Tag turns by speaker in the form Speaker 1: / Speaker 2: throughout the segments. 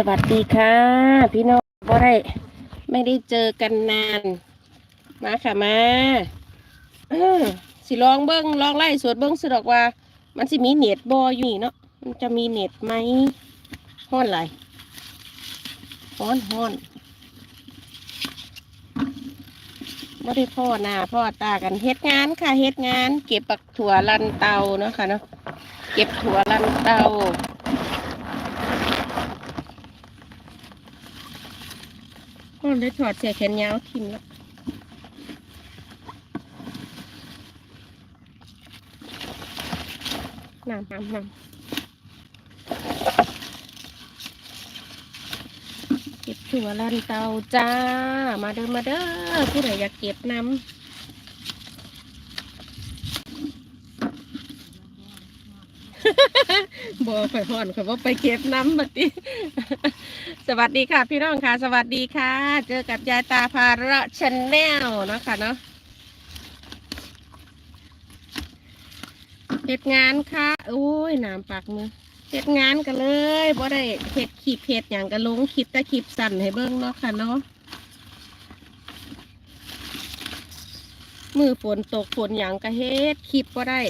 Speaker 1: สวัสดีค่ะ พี่น้องบ่ได้ไม่ได้เจอกันนาน มาค่ะมาสิลองเบิ้งลองไล่สวดเบิ้งสดอกว่า มันสิมีเน็ตบออยู่นี่เนาะมันจะมีเน็ตไหมห้อนไรห้อนห้อนไม่ได้พ่อหน้าพ่อตากันเฮ็ดงานค่ะเฮ็ดงาน เก็บปักถั่วลันเตาเนาะค่ะเนาะเก็บถั่วลันเตา นได้ถอดเสื้อแขนยาวทิ้งแล้วน้ำน้ำน้ำเก็บถั่วลันเตาจ้า มาเด้อมาเด้อผู้ใดอยากเก็บน้ำ บอข่อยห่อนข่อยว่าไปเก็บน้ำบัดนี้สวัสดีค่ะ พี่น้องค่ะ สวัสดีค่ะ เจอกับยายตาพาระชแนลเนาะค่ะเนาะเฮ็ดงานค่ะโอ้ยน้ำปากมือเฮ็ดงานกันเลยบ่ได้เฮ็ดขีบเฮ็ดอย่างกันลงคลิปแต่คลิปสั่นให้เบิ่งเนาะค่ะเนาะมือฝนตกฝนอย่างก็เฮ็ดคลิปบ่ได้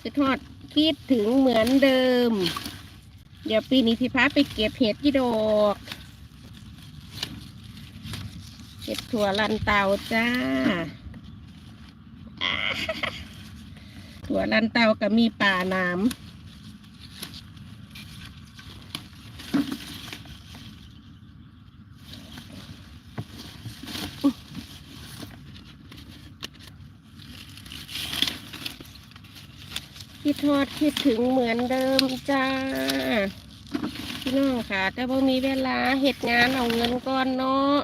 Speaker 1: คือทอด คิดถึงเหมือนเดิม เดี๋ยวปีนี้พี่พาไปเก็บเห็ดยี่ดอกเก็บถั่วลันเตาจ้าอ่าถั่วลันเตาก็มีป่าน้ำ ทอดคิดถึงเหมือนเดิมจ้า พี่น้องค่ะ แต่พอมีเวลาเหตุงานเอาเงินก่อนเนาะ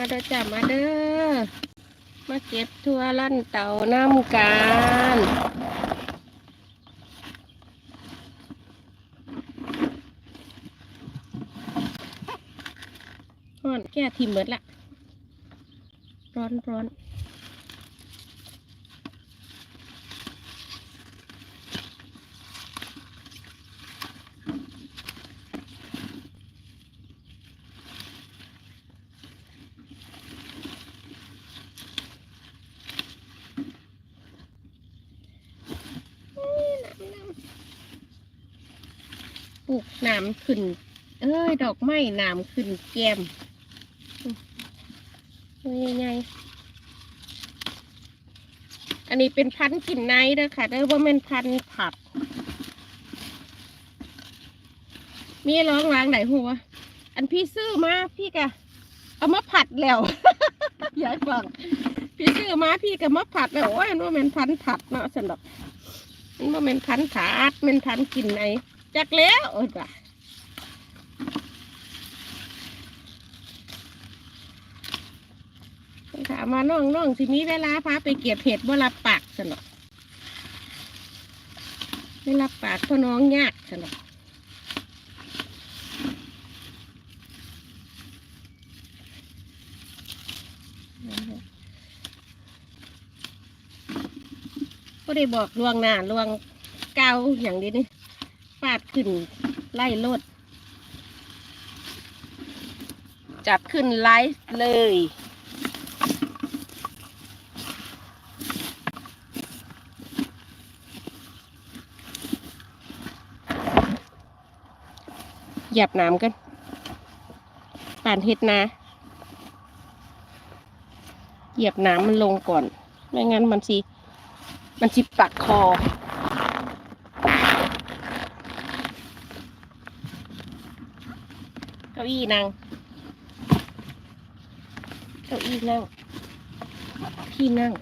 Speaker 1: มาเด้อจ้ามาเด้อ มาเก็บทั่วลั่นเต่าน้ำกันร้อนแก้ทิมเบิดละ ร้อนร้อน ปลูกน้ำขึ้น เอ้ย ดอกไม้น้ำขึ้นแก้มตัวใหญ่อันนี้เป็นพันธุ์กลิ่นไนเด้อค่ะเด้อว่าเป็นพันธุ์ผัดมีร้องร้างไหนหัวอันพี่ซื้อมาพี่กะ เอามาผัดแล้วยายฟังพี่ซื้อมาพี่ก็มาผัดแล้วโอ้ยมันว่าเป็นพันธุ์ผัดเนาะสำหรับมันว่าเป็นพันธุ์ผัดเป็นพันธุ์กลิ่นไน จักแล้วโอ้ยจ้ะถามมาน้องน้องสิมีเวลาพาไปเก็บเห็ดบ่รับปากสนอไม่รับปากเพราะน้องยากสนอก็ได้บอกลวงหน้าลวงเกาอย่างนี้นี่ ขึ้นไล่รถจับขึ้นไลฟ์เลย หยียบน้ำกันป่านเฮ็ดนาเหยียบน้ำมันลงก่อน ไม่งั้นมันสิ มันสิปักคอ ก้าอี้นั่งเก้าอี้นั่งพี่นั่ง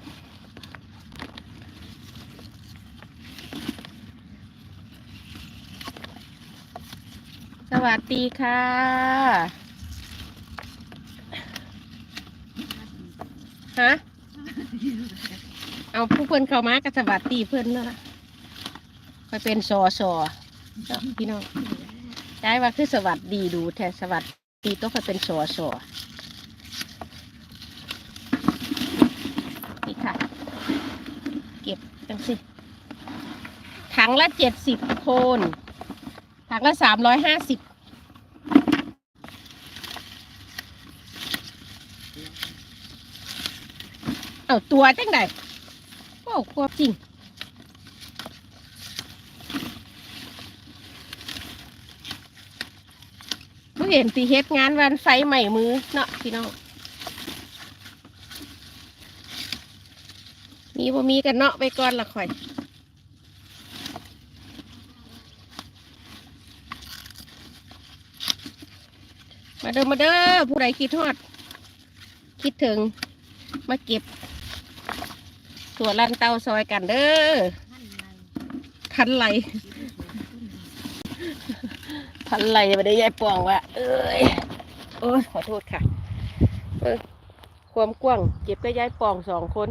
Speaker 1: สวัสดีค่ะ ฮะ เอาผู้เพื่อนเข้ามากัสวัสดีเพื่อนเนาะไปเป็นสอสอพี่น้อง ได้ว่าคือสวัสดีดูแทนสวัสดีต้องเป็นสอสอนี่ค่ะ เก็บจังสิถังละเจ็ดสิบโคนถังละสามร้อยห้าสิบเอาตัวจังไดโอ้ควบจริง เห็นตีเฮ็ดงานวันไฟใหม่มือเนาะพี่น้องมีบ่มีกันเนาะไปก่อนละข่อยมาเด้อมาเด้อผู้ใดคิดทอด คิดถึงมาเก็บตัวลันเตาซอยกันเด้อทันไหล พันไหลไม่ได้ยายปองว่ะเอ้ยโอ้ยขอโทษค่ะเออความกว้างเก็บก็ยายป่องสองคน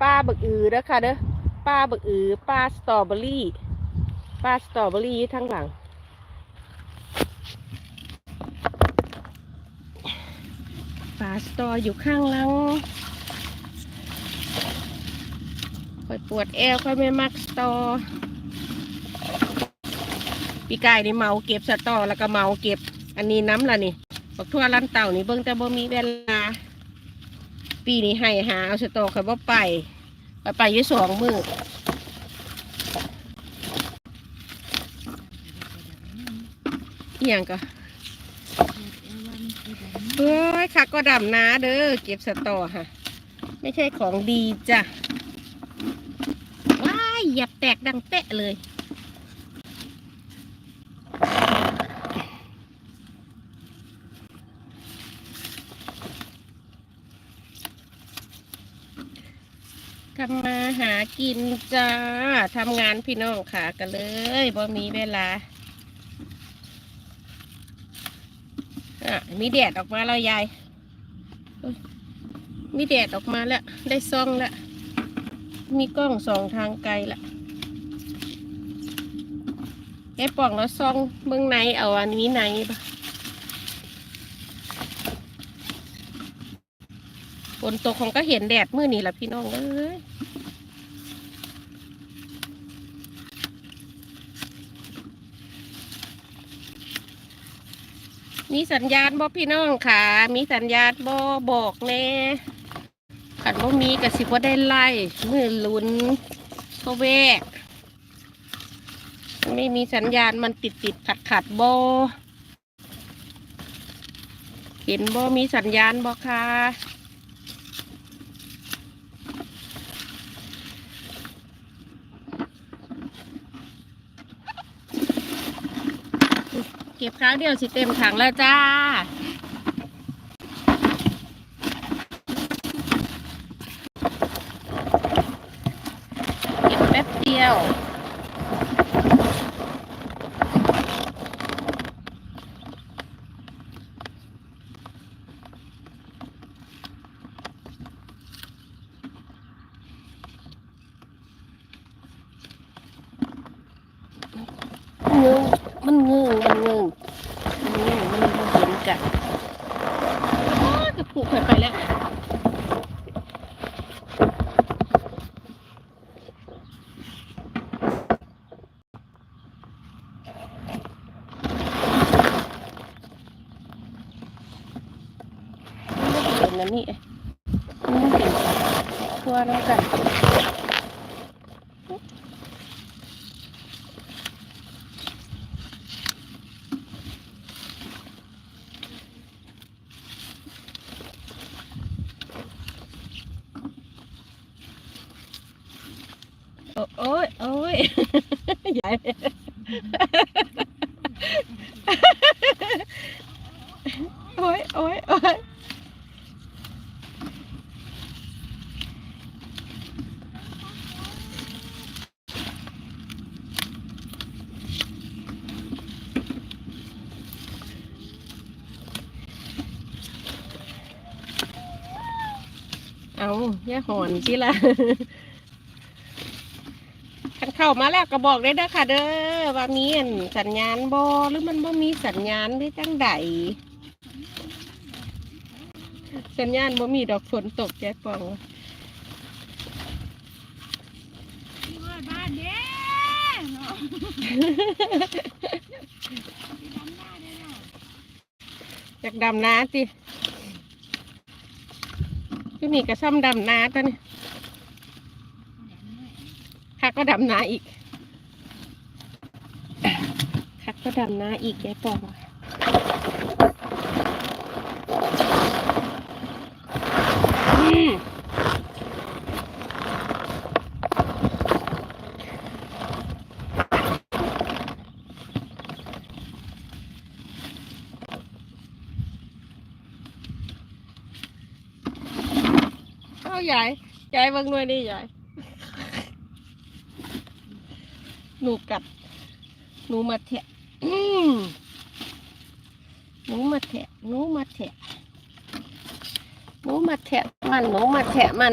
Speaker 1: ป้าบึกอือเด้อค่ะเด้อป้าบึกอือป้าสตรอเบอรี่ ป้าสตรอเบอรี่ทั้งหลังป้าสตออยู่ข้างหลังค่อยปวดแอวค่อยไม่มักสตอ ปีกายนี่เมาเก็บสตอแล้วก็เมาเก็บ อันนี้น้ำละนี่บักทั่วลันเต่านี่เบิ่งแต่บ่มีเวลา ปีนี้ให้หาเอาสตอเขาบ่ไป ไปไปยู่สองมือเอหย่างก็เฮ้ยค่ะก็ดำนาเด้อเก็บสตอค่ะ ไม่ใช่ของดีจ้ะว้ายหยับแตกดังเป๊ะเลย ทำมาหากินจ้าทำงานพี่น้องค่ะกันเลยบ่มีเวลาอะมีแดดออกมาแล้วยายมีแดดออกมาแล้ว ได้ซ่องแล้ว มีกล้องสองทางไกลละแกป่องแล้วซ่องเบื้องในเอาอันนี้ในปะ ฝนตกของก็เห็นแดดมื่อนี่แหละพี่น้องเอ้ยมีสัญญาณบ่พี่น้องค่ะ มีสัญญาณบ่บอกแน่ขันบ่มีกสิบว่าได้ไล่มือลุ้นเขาแวกไม่มีสัญญาณมันติดติดขัดขัดบ่เห็นบ่มีสัญญาณบ่ค่ะ เก็บคราวเดียวสิเต็มถังแล้วจ้า เก็บแป๊บเดียว งงมันงงมันงงมันงงมันบ่เห็นกันโอ้ยกระปุกไปไปแล้วมั นบ่นี่เห็นทั่วแล้วกันโอ้ยโอ้ยใหญ่โอ้ยโอ้ยโอ้ย เอาอย่าหอนสิละคันเข้ามาแล้วก็บอกได้เด้อค่ะ เด้อว่ามีอันสัญญาณบอหรือมันบ่มีสัญญาณหรือจังใดสัญญาณบ่มีดอกฝนตกแจ๊ปอง
Speaker 2: ที่ว่าบ้านเด้เนาะดำหน้าได้เนาะ
Speaker 1: อยู่นี่ก็ซ้ำดำนาตัวนี้คักก็ดำนาอีกคักก็ดำนาอีกแกปองอืม เอาใหญ่ใหญ่เบิ่งหน่วยนี่ใหญ่หนูกัดหนูมาแทะหนูมาแทะหนูมาแทะหนูมาแทะมันหนูมาแทะมัน